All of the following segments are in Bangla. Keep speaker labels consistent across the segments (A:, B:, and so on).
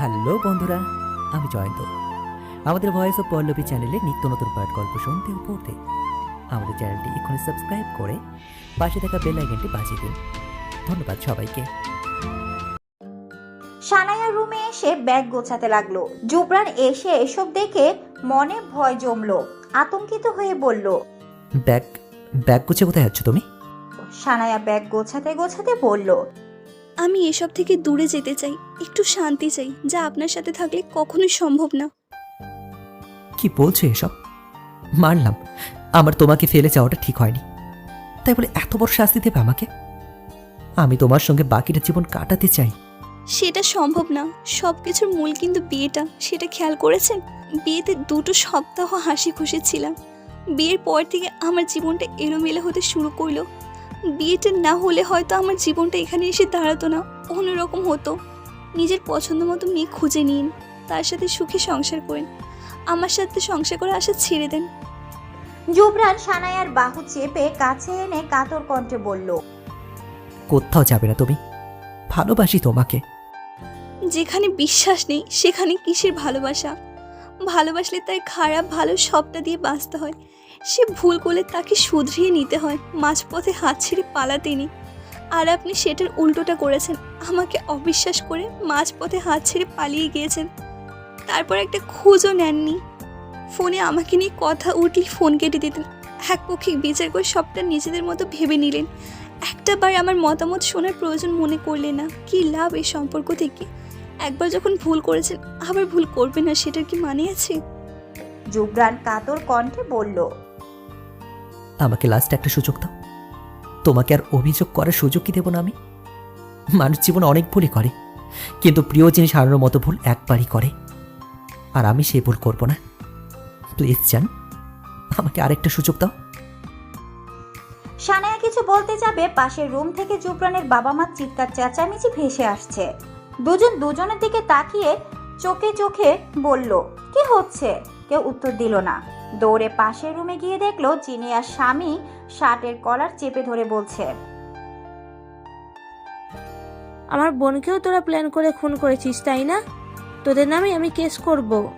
A: হ্যালো বন্ধুরা আমি জয়ন্ত। আমাদের ভয়েস অফ পল্লবী চ্যানেলে নিত্য নতুন পাঠ গল্প শুনতে ও পড়তে। আমাদের চ্যানেলটি এখনই সাবস্ক্রাইব করে পাশে থাকা বেল আইকনটি বাজিয়ে দিন। ধন্যবাদ সবাইকে।
B: সানায়া রুমে এসে ব্যাগ গোছাতে লাগল। জুবরান এসে এসব দেখে মনে ভয় জমলো আতঙ্কিত হয়ে বলল
A: ব্যাগ ব্যাগ গুছে কোথায় যাচ্ছ তুমি?
B: সানায়া ব্যাগ গোছাতে গোছাতে বলল
C: আমি এসব থেকে দূরে যেতে চাই একটু শান্তি চাই যা আপনার সাথে থাকলে কখনোই সম্ভব না।
A: কি বলছো এসব? মানলাম আমার তোমাকে ফেলে যাওয়াটা ঠিক হয়নি। তাই বলে এত বড় শাস্তি দেবে আমাকে? আমি তোমার সঙ্গে বাকিটা জীবন কাটাতে চাই।
C: সেটা সম্ভব না। সব কিছুর মূল কিন্তু বিয়েটা। সেটা খেয়াল করেছেন? বিয়েতে দুটো সপ্তাহ হাসি খুশি ছিলাম। বিয়ের পর থেকে আমার জীবনটা এলোমেলো হতে শুরু করল। বিয়েটা না হলে হয়তো আমার জীবনটা এখানে এসে দাঁড়াতো না। অন্যরকম হতো। নিজের পছন্দ মতো মেয়ে খুঁজে নিন তার সাথে সুখে সংসার করেন। আমার সাথে সংসার করে আসা ছেড়ে দেন।
B: জুবরান সানায়ার বাহু চেপে কাছে এনে কাতর কণ্ঠে বলল
A: কোথাও যাবে না তুমি। ভালোবাসি তোমাকে।
C: যেখানে বিশ্বাস নেই সেখানে কিসের ভালোবাসা? ভালোবাসলে তার খারাপ ভালো সবটা দিয়ে বাঁচতে হয়। সে ভুল করলে তাকে শুধরিয়ে নিতে হয়, মাঝপথে হাত ছেড়ে পালাতেনি আর আপনি সেটার উল্টোটা করেছেন, আমাকে অবিশ্বাস করে মাঝপথে হাত ছেড়ে পালিয়ে গিয়েছেন। তারপর একটা খোঁজও নেননি। ফোনে আমাকে নিয়ে কথা উঠলে ফোন কেটে দিতেন। একপক্ষিক বিচার করে সবটা নিজেদের মতো ভেবে নিলেন। একটা বার আমার মতামত শোনার প্রয়োজন মনে করলে না, কি লাভ এই সম্পর্ক থেকে? একবার যখন ভুল করেছেন, আবার ভুল করবে না সেটার কি মানে আছে?
B: জুবরান কাতর কণ্ঠে বলল
A: আমাকে লাস্ট একটা সুযোগ দাও। তোমাকে আর অভিযোগ করার সুযোগ কি দেবো না আমি। মানুষ জীবন অনেক ভুলই করে, কিন্তু প্রিয় জিনিস হারানোর মতো ভুল একবারই করে। আর আমি সেই ভুল করব না। প্লিজ জান, আমাকে আরেকটা সুযোগ দাও।
B: সানায়া কিছু বলতে যাবে, পাশের রুম থেকে জুবরানের বাবা মা চিৎকার চেঁচামেচি ভেসে আসছে। দুজন দুজনের দিকে তাকিয়ে চোখে চোখে বলল, কি হচ্ছে? কেউ উত্তর দিল না। দৌড়ে পাশের রুমে গিয়ে দেখল জিনিয়ার স্বামী শার্টের কলার চেপে ধরে বলছে।
D: আমার বোনকেও তোরা প্ল্যান করে খুন করেছিস তাই না? তোদের নামে আমি কেস করব।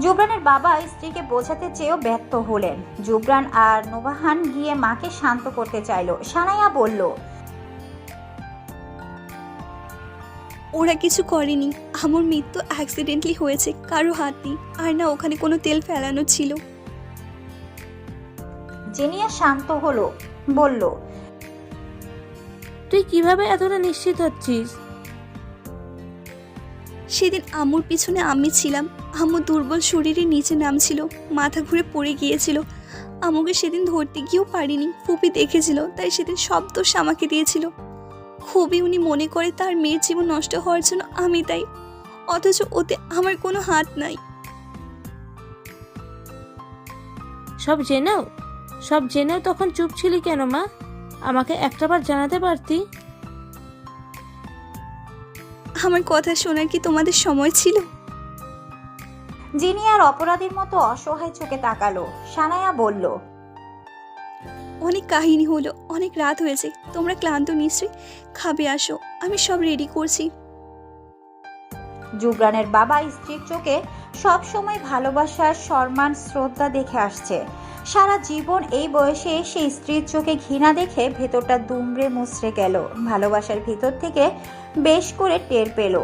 B: জুবরানের বাবা স্ত্রীকে বোঝাতে চেয়েও ব্যর্থ হলেন। জুবরান আর নোবাহান গিয়ে মাকে শান্ত করতে চাইলো। সানাইয়া বলল
C: ওরা কিছু করেনি। আমার মৃত্যু অ্যাক্সিডেন্টলি হয়েছে কারও হাত নেই। আর না ওখানে কোনো তেল ফেলানো ছিল।
B: জেনিয়া শান্ত হলো বলল
D: তুই কীভাবে এতটা নিশ্চিত হচ্ছিস?
C: সেদিন আমুর পিছনে আমি ছিলাম। আমু দুর্বল শরীরে নিচে নামছিল মাথা ঘুরে পড়ে গিয়েছিল। আমুকে সেদিন ধরতে গিয়েও পারিনি। ফুপি দেখেছিল তাই সেদিন সব দোষ আমাকে দিয়েছিল। খুবই উনি মনে করে তার মেয়ের জীবন নষ্ট হওয়ার জন্য আমি তাই। অথচ ওতে আমার কোনো হাত নাই।
D: সব জেনেও? সব জেনেও তখন চুপ ছিলি কেন মা? আমাকে একটাবার জানাতে পারতি?
C: আমার কথা শোনার কি তোমাদের সময় ছিল?
B: জিনিয়ার অপরাধীর মতো অসহায় চোখে তাকালো। সানায়া বলল
C: অনেক কাহিনী হলো, অনেক রাত হয়েছে। তোমরা ক্লান্ত নিশ্চয়ই। খাবে, আসো। আমি সব রেডি করছি।
B: জুবরানের বাবা স্ত্রীর চোখে সব সময় ভালোবাসার সম্মান, শ্রদ্ধা দেখে আসছে। সারা জীবন এই বয়সে এসে স্ত্রীর চোখে ঘৃণা দেখে ভেতরটা দুমড়ে মুচড়ে গেল। ভালোবাসার ভিতর থেকে বেশ করে টের পেল।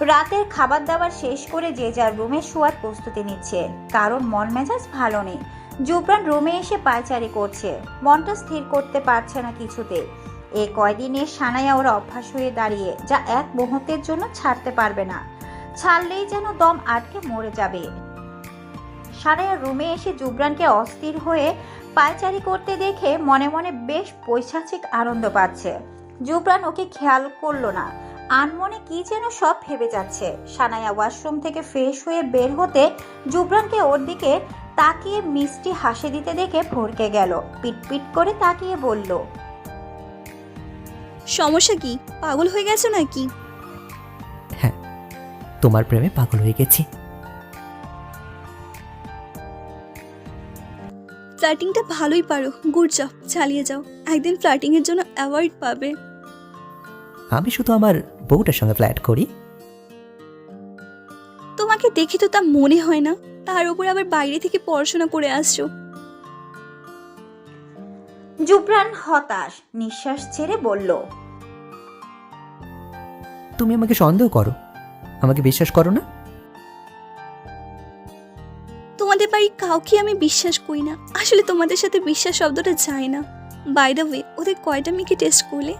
B: রাতের খাবার দাবার শেষ করে যে যার রুমে শোয়ার প্রস্তুতি নিচ্ছে। কারণ মন মেজাজ ভালো নেই। জুবরান রুমে এসে পায়চারি করছে। মনটা স্থির করতে পারছে না কিছুতে। এ কয়দিনে সানায়া ওরা অভ্যাস হয়ে দাঁড়িয়ে যা এক মুহূর্তের জন্য ছাড়তে পারবে না। ছাড়লেই যেন দম আটকে মরে যাবে। সানায়া রুমে এসে জুবরানকে অস্থির হয়ে পায়চারি করতে দেখে মনে মনে বেশ পৈশাচিক আনন্দ পাচ্ছে। জুবরান ওকে খেয়াল করল না। আনমনে কি যেন সব ভেবে যাচ্ছে। সানায়া ওয়াশরুম থেকে ফ্রেশ হয়ে বের হতে জুবরানকে ওর দিকে তাকিয়ে মিষ্টি হাসি দিতে দেখে ভরকে গেল। পিটপিট করে তাকিয়ে বলল
C: সমস্যা কি? পাগল হয়ে গেছো নাকি?
A: হ্যাঁ তোমার প্রেমে পাগল হয়ে গেছি।
C: ফ্লার্টিংটা ভালোই পারো। গুড জব চালিয়ে যাও। একদিন ফ্লার্টিংয়ের জন্য অ্যাওয়ার্ড পাবে।
A: আমি শুধু আমার বউটার সঙ্গে ফ্ল্যাট করি।
C: তোমাকে দেখে তো তা মনে হয় না। তার উপর আবার বাইরে থেকে পড়াশোনা করে আসছো।
B: জুবরান হতাশ নিঃশ্বাস ছেড়ে বলল
A: তুমি আমাকে সন্দেহ করো। আমাকে বিশ্বাস করো না?
C: তোমাদের বাড়ির কাউকে আমি বিশ্বাস করি না। আসলে তোমাদের সাথে বিশ্বাস শব্দটা যায় না। বাই দ্য ওয়ে ওদের কয়টা মেয়েকে টেস্ট করলে?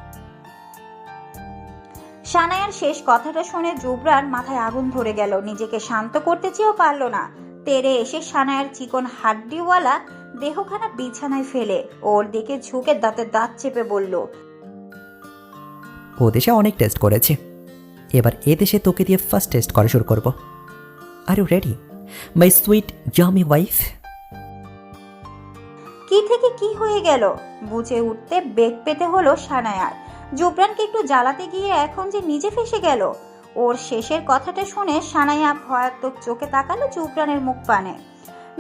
B: সানায়ার শেষ কথাটা শুনে জুবরান মাথায় আগুন ধরে গেল। নিজেকে শান্ত করতে চেয়েও পারল না। তেরে এসে সানায়ার চিকন হাড্ডিওয়ালা দেহখানা বিছানায় ফেলে। ওর দিকে ঝুঁকে দাঁতে দাঁত চেপে বলল
A: ও দেশে অনেক টেস্ট করেছে। এবার এ দেশে তোকে দিয়ে ফার্স্ট টেস্ট করা শুরু করব। Are you ready my sweet Jami wife
B: কি থেকে কি হয়ে গেল? বুঝে উঠতে বেগ পেতে হলো সানায়ার জুবরানকে একটু জ্বালাতে গিয়ে এখন যে নিজে ফেসে গেল। ওর শেষের কথাটা শুনে সানায়া ভয়াত্মক চোখে তাকালো জুবরানের মুখ পানে।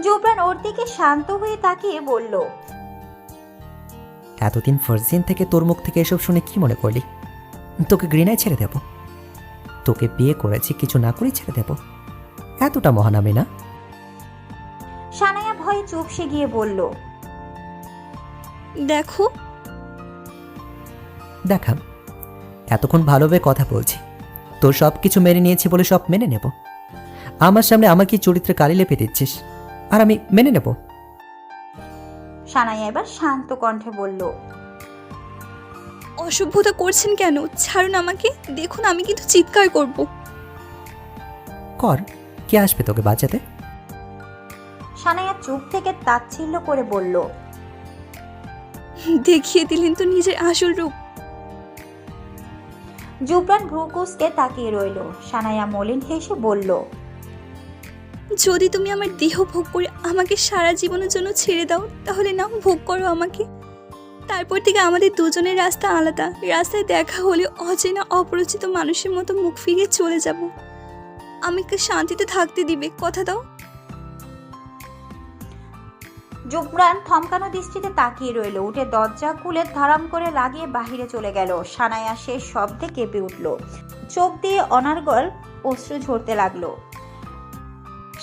B: জুবরান ওর দিকে শান্ত হয়ে তাকিয়ে বলল
A: এতদিন ফার্জিন থেকে তোর মুখ থেকে এসব শুনে কি মনে করলি? তোকে গ্রিনায় ছেড়ে দেব। তোকে বিয়ে করেছি কিছু না করেই ছেড়ে দেব। এতটা মহান আমি না?
B: সানায়া ভয়ে চুপসে গিয়ে বলল
C: দেখো।
A: দেখাম এতক্ষণ ভালোভাবে কথা বলছি। তোর সব কিছু মেনে নিয়েছি বলে সব মেনে নেব। আমার সামনে আমাকে চরিত্রে কালি লেপে দিচ্ছিস আর আমি মেনে নেব।
B: সানাইয়া এবার শান্ত কণ্ঠে বলল
C: অসভ্যতা করছেন কেন? ছাড়ুন আমাকে। দেখুন আমি কিন্তু চিৎকার করব।
A: কর কে আসবে তোকে বাঁচাতে?
B: সানায়া চুপ থেকে তাচ্ছিল্য করে বলল
C: দেখিয়ে দিলেন তো নিজের আসল রূপ।
B: জুবরান ভ্রুকুসকে তাকিয়ে রইল। সানায়া মলিন হেসে বলল,
C: যদি তুমি আমার দেহ ভোগ করে আমাকে সারা জীবনের জন্য ছেড়ে দাও, তাহলে না ভোগ করো আমাকে। তারপর থেকে আমাদের দুজনের রাস্তা আলাদা। রাস্তায় দেখা হলে অচেনা অপরিচিত মানুষের মতো মুখ ফিরিয়ে চলে যাব। আমাকে শান্তিতে থাকতে দিবে, কথা দাও।
B: জুবরান থমকানো দৃষ্টিতে তাকিয়ে রইল। উঠে দরজা খুলে ধারাম করে লাগিয়ে বাহিরে চলে গেল। সানায়া শেষ শব্দে কেঁপে উঠল। চোখ দিয়ে অনার্গল অশ্রু ঝরতে লাগল।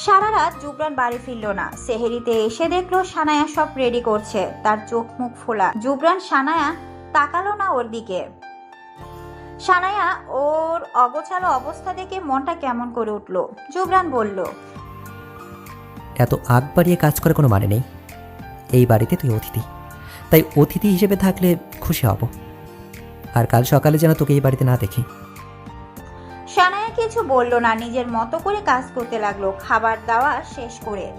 B: সারা রাত জুবরান বাড়ি ফিরল না। সেহেরিতে এসে দেখল সানায়া সব রেডি করছে। তার চোখ মুখ ফোলা। জুবরান সানায়া তাকালো না ওর দিকে। সানায়া ওর অগোছালো অবস্থা দেখে মনটা কেমন করে উঠল। জুবরান বলল,
A: এত আগ বাড়িয়ে কাজ করার কোনো মানে নেই। এই বাড়িতে তুই অতিথি। তাই অতিথি হিসেবে থাকলে খুশি হব। আর কাল সকালে যেন তোকে এই বাড়িতে না দেখি।
B: সানায়া কিছু বলল না, নিজের মতো করে কাজ করতে লাগল, খাবার দাওয়া শেষ করে।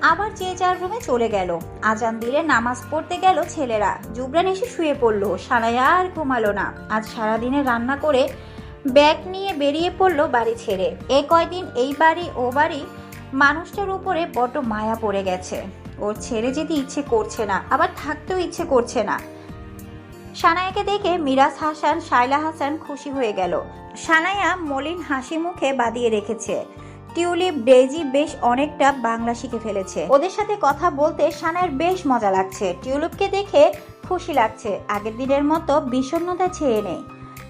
B: আবার যে যার রুমে চলে গেল। আজান দিলে নামাজ পড়তে গেল ছেলেরা। জুবরান এসে শুয়ে পড়ল। সানায়া আর ঘুমালো না। আজ সারাদিনে রান্না করে ব্যাগ নিয়ে বেরিয়ে পড়ল বাড়ি ছেড়ে। এ কয়দিন এই বাড়ি, ও বাড়ি, মানুষটার উপরে বড্ড মায়া পড়ে গেছে। ওর ছেড়ে যেতে ইচ্ছে করছে না, আবার থাকতেও ইচ্ছে করছে না। সানায়াকে দেখে মিরাজ হাসান শাইলা হাসান খুশি হয়ে গেল। সানায়া মলিন হাসি মুখে বাঁধিয়ে রেখেছে। টিউলিপ ডেজি বেশ অনেকটা বাংলা শিখে ফেলেছে। ওদের সাথে কথা বলতে সানায়ের বেশ মজা লাগছে। টিউলিপকে দেখে খুশি লাগছে। আগের দিনের মতো বিষণ্ণতা ছেয়ে নেই।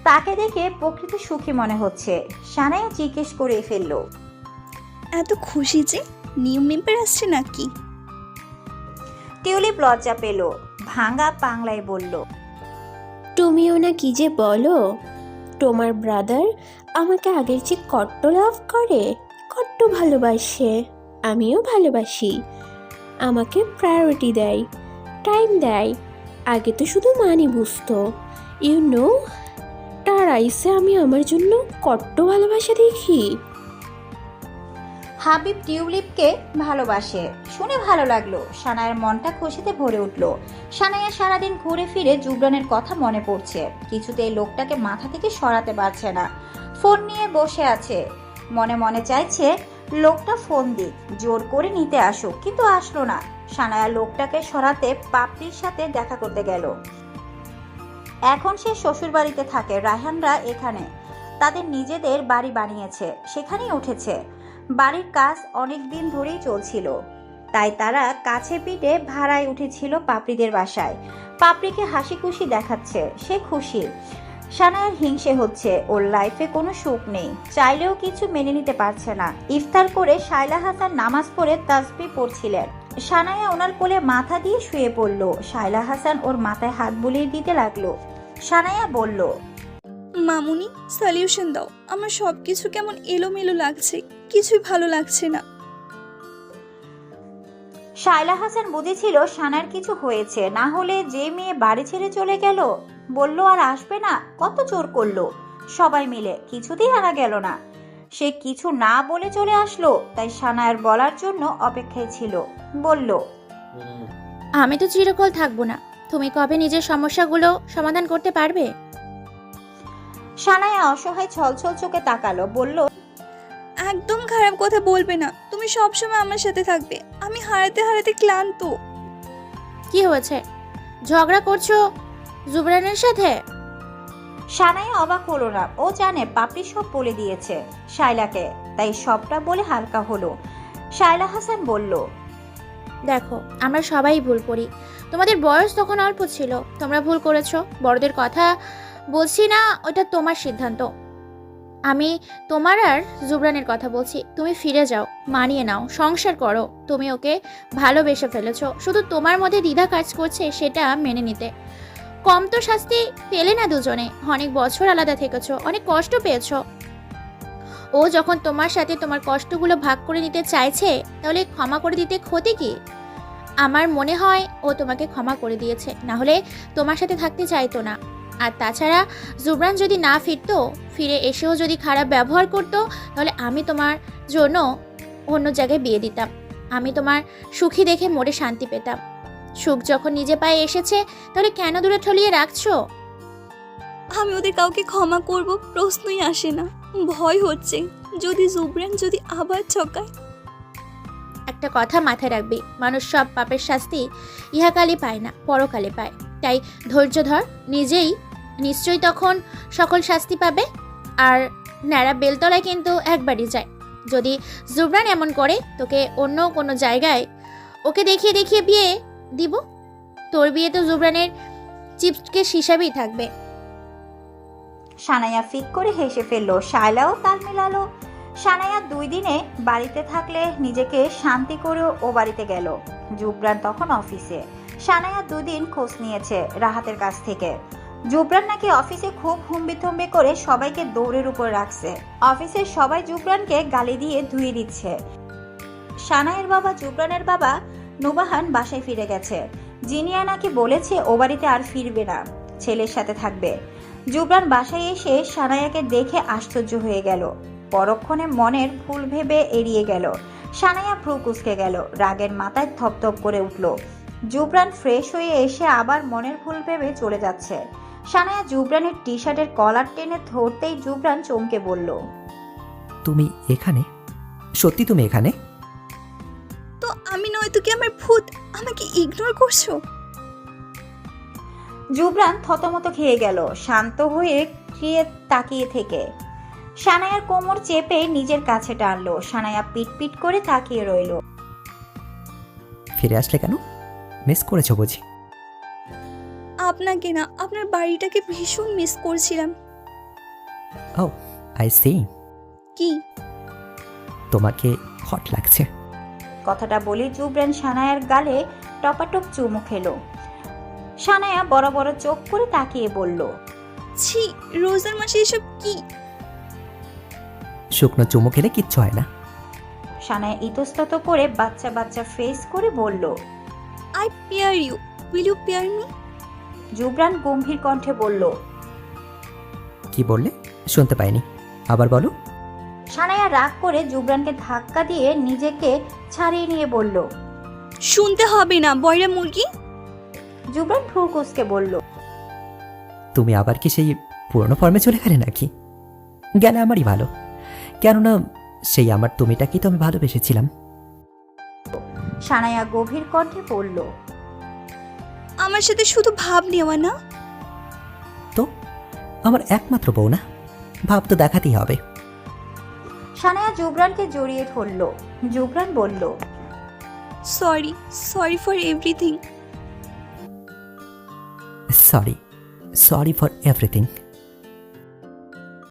B: তাকে দেখে প্রকৃত সুখী মনে হচ্ছে। সানায়া জিজ্ঞেস করে ফেলল,
C: এত খুশি যে নিউ মেম্বার আসছে নাকি?
B: টিউলিপ লজ্জা পেল। ভাঙা বাংলায় বলল
E: তুমিও না কি যে বলো, তোমার ব্রাদার আমাকে আগের চেয়ে কট্ট লাভ করে, কট্ট ভালোবাসে। আমিও ভালোবাসি। আমাকে প্রায়োরিটি দেয় টাইম দেয়। আগে তো শুধু মানি বুঝতো। ইউ নো তার আইসে আমি আমার জন্য কট্ট ভালোবাসা দেখি।
B: হাবিব টিউলিপকে ভালোবাসে। শুনে ভালো লাগল। সানায়ের মনটা খুশিতে ভরে উঠল। সানায়া সারাদিন ঘুরে ফিরে জুবরানের কথা মনে পড়ছে। কিছুতেই লোকটাকে মাথা থেকে সরাতে পারছে না। ফোন নিয়ে বসে আছে। মনে মনে চাইছে, লোকটা ফোন দিক, জোর করে নিতে আসুক। কিন্তু আসলো না। সানায়া লোকটাকে সরাতে পাপড়ির সাথে দেখা করতে গেল। এখন সে শ্বশুর বাড়িতে থাকে। রায়হানরা এখানে। তাদের নিজেদের বাড়ি বানিয়েছে। সেখানেই উঠেছে। বাড়ির কাজ অনেক দিন ধরেই চলছিল। তাই তারা কাছে পিঠে ভাড়ায় উঠেছিল পাপড়িদের বাসায়। পাপড়িকে হাসি খুশি দেখাচ্ছে, সে খুশি। সানায়ার হিংসে হচ্ছে, ওর লাইফে কোনো সুখ নেই। চাইলেও কিছু মেনে নিতে পারছে না। ইফতার করে শাইলা হাসান নামাজ পড়ে তাসবি পড়ছিলেন। সানায়া ওনার কোলে মাথা দিয়ে শুয়ে পড়ল। শাইলা হাসান ওর মাথায় হাত বুলিয়ে দিতে লাগল। সানায়া বলল
C: মামুনি সলিউশন দাও। আমার সব কিছু কেমন এলোমেলো লাগছে কিছুই ভালো লাগছে না।
B: শায়লা হাসান বুঝেছিল সানার কিছু হয়েছে না হলে যে মেয়ে বাড়ি ছেড়ে চলে গেল বলল আর আসবে না কত জোর করল। সবাই মিলে কিছুতেই আনা গেল না। সে কিছু না বলে চলে আসলো তাই সানার বলার জন্য অপেক্ষায় ছিল। বলল
F: আমি তো চিরকাল থাকব না। তুমি কবে নিজের সমস্যাগুলো সমাধান করতে পারবে?
B: সানায়া অসহায় ছলছল চোখে তাকালো বলল
C: একদম খারাপ কথা বলবে না। তুমি সবসময় আমার সাথে থাকবে। আমি হারাতে হারাতে ক্লান্ত।
F: কি হয়েছে? ঝগড়া করছ জুবরানের সাথে?
B: সানায়া অবাক হলো না। ও জানে পাপড়ি সব বলে দিয়েছে শাইলাকে তাই সবটা বলে হালকা হলো। শাইলা হাসান বলল
F: দেখো আমরা সবাই ভুল করি। তোমাদের বয়স তখন অল্প ছিল। তোমরা ভুল করেছ। বড়দের কথা বলছি না ওটা তোমার সিদ্ধান্ত। আমি তোমার আর জুবরানের কথা বলছি, তুমি ফিরে যাও, মানিয়ে নাও, সংসার করো, তুমি ওকে ভালোবেসে ফেলেছো। শুধু তোমার মধ্যে দ্বিধা কাজ করছে সেটা মেনে নিতে। কম তো শাস্তি পেলে না দুজনে, অনেক বছর আলাদা থেকেছো, অনেক কষ্ট পেয়েছ। ও যখন তোমার সাথে তোমার কষ্টগুলো ভাগ করে নিতে চাইছে, তাহলে ক্ষমা করে দিতে ক্ষতি কি? আমার মনে হয় ও তোমাকে ক্ষমা করে দিয়েছে, না হলে তোমার সাথে থাকতে চাইতো না। আর তাছাড়া জুবরান যদি না ফিরতো ফিরে এসেও যদি খারাপ ব্যবহার করতো তাহলে আমি তোমার জন্য অন্য জায়গায় বিয়ে দিতাম। আমি তোমার সুখী দেখে মোড়ে শান্তি পেতাম। সুখ যখন নিজে পায়ে এসেছে তাহলে কেন দূরে ঠলিয়ে রাখছো?
C: আমি ওদের কাউকে ক্ষমা করব প্রশ্নই আসে না। ভয় হচ্ছে যদি জুবরান যদি আবার ছকায়
F: একটা কথা মাথায় রাখবি মানুষ সব পাপের শাস্তি ইহাকালে পায় না পরকালে পায়। তাই ধৈর্য ধর নিজেই নিশ্চয়ই তখন সকল শাস্তি পাবে। আর ন্যাড়া বেলতলায় কিন্তু একবারই যায়। যদি জুবরান এমন করে, তোকে অন্য কোনো জায়গায় ওকে দেখিয়ে দেখিয়ে বিয়ে দিব? তোর বিয়ে তো জুবরানের চিপসকেস হিসাবেই থাকবে।
B: সানায়া ফিক করে হেসে ফেলল, শায়লাও তাল মেলালো। সানায়া দুই দিনে বাড়িতে থাকলে নিজেকে শান্তি করে ও বাড়িতে গেল। জুবরান তখন অফিসে। সানায়া দুদিন খোঁজ নিয়েছে রাহাতের কাছ থেকে। জুবরান নাকি অফিসে খুব হুম্বি থম্বি করে সবাইকে দৌড়ের উপর রাখছে। অফিসের সবাই জুবরানকে গালি দিয়ে ধুয়ে দিচ্ছে। সানায়ের বাবা, জুবরানের বাবা নুবাহান বাসায় ফিরে গেছে। জিনিয়া নাকি বলেছে, ও বাড়িতে আর ফিরবে না। ছেলের সাথে থাকবে। জুবরান বাসায় এসে সানায়াকে দেখে আশ্চর্য হয়ে গেল। পরক্ষণে মনের ভুল ভেবে এড়িয়ে গেল। সানায়া ভ্রু কুসকে গেল। রাগের মাথায় থপথপ করে উঠল। জুবরান ফ্রেশ হয়ে এসে আবার মনের ভুল ভেবে চলে যাচ্ছে। সানায়া জুবরানের টি শার্টের কলার টেনে ধরতেই জুবরান চমকে বলল
A: তুমি এখানে? সত্যি তুমি এখানে?
C: তো আমি নয়তো কি আমার ভূত? আমাকে ইগনোর করছ?
B: জুবরান থতমত খেয়ে গেল শান্ত হয়ে ক্রিয়ে তাকিয়ে থেকে। সানায়ার কোমর চেপে নিজের কাছে টানলো সানায়া পিটপিট করে তাকিয়ে রইল।
A: ফিরে আসলে কেন? মিস করেছ বুঝি।
C: আপনাকে না আপনার বাড়িটাকে ভীষণ মিস করছিলাম।
A: ও আই সি
C: কি?
A: তোমাকে হট লাগছে।
B: কথাটা বলে জুবরান সানায়ার গালে টপাটপ চুমু খেলো। সানায়া বড় বড় চোখ করে তাকিয়ে বলল
C: ছি রোজার মাসে এসব কি?
A: শুকনো চুমু খেলে কিচ্ছু হয় না।
B: সানায়া ইতস্তত করে বাচ্চা বাচ্চা ফেস করে বলল
C: I pair you will you pair me
B: Zubran গম্ভীর কণ্ঠে বলল
A: কি বললে? শুনতে পাইনি। আবার বলো।
B: সানায়া রাগ করে জুবরানকে ধাক্কা দিয়ে নিজেকে ছাড়িয়ে নিয়ে বলল
C: শুনতে হবে না বয়রা মুরগি।
B: জুবরান ভ্রু কুসকে বলল
A: তুমি আবার কি সেই পুরনো ফর্মে চলে গেলে নাকি? গেলে আমারই ভালো। কেননা সেই আমার তুমিটাকেই তো আমি ভালোবেসেছিলাম।
B: সানায়া গভীর কণ্ঠে বলল
C: আমার সাথে শুধু ভাব নেওয়া না।
A: তো? আমার একমাত্র বউ না? ভাব তো দেখাতেই হবে।
B: সানায়া জুবরানকে জড়িয়ে ধরল। জুবরান বলল
C: sorry sorry for everything
A: sorry sorry for everything